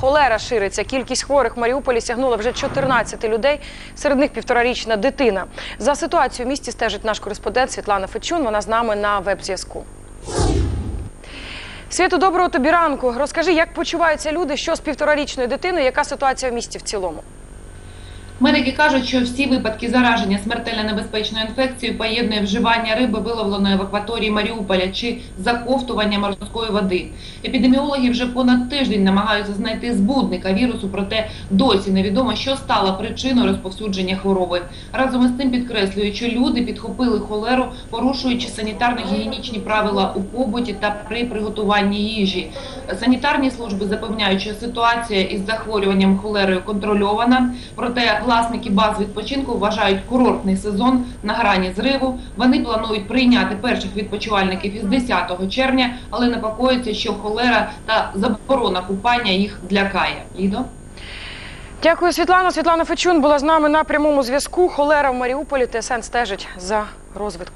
Холера шириться. Кількість хворих в Маріуполі сягнула вже 14 людей. Серед них півторарічна дитина. За ситуацією в місті стежить наш кореспондент Світлана Фечун. Вона з нами на веб-зв'язку. Світу, доброго тобі ранку. Розкажи, як почуваються люди, що з півторарічною дитиною, яка ситуація в місті в цілому? Медики кажуть, що всі випадки зараження смертельно небезпечною інфекцією поєднує вживання риби, виловленої в акваторії Маріуполя чи заковтування морської води. Епідеміологи вже понад тиждень намагаються знайти збудника вірусу, проте досі невідомо, що стало причиною розповсюдження хвороби. Разом із тим підкреслюють, що люди підхопили холеру, порушуючи санітарно-гігієнічні правила у побуті та при приготуванні їжі. Санітарні служби запевняють, що ситуація із захворюванням холерою контрольована. Проте власники баз відпочинку вважають курортний сезон на грані зриву. Вони планують прийняти перших відпочивальників із 10 червня, але непокоїться, що холера та заборона купання їх злякає. Лідо? Дякую, Світлана. Світлана Фечун була з нами на прямому зв'язку. Холера в Маріуполі. ТСН стежить за розвитком.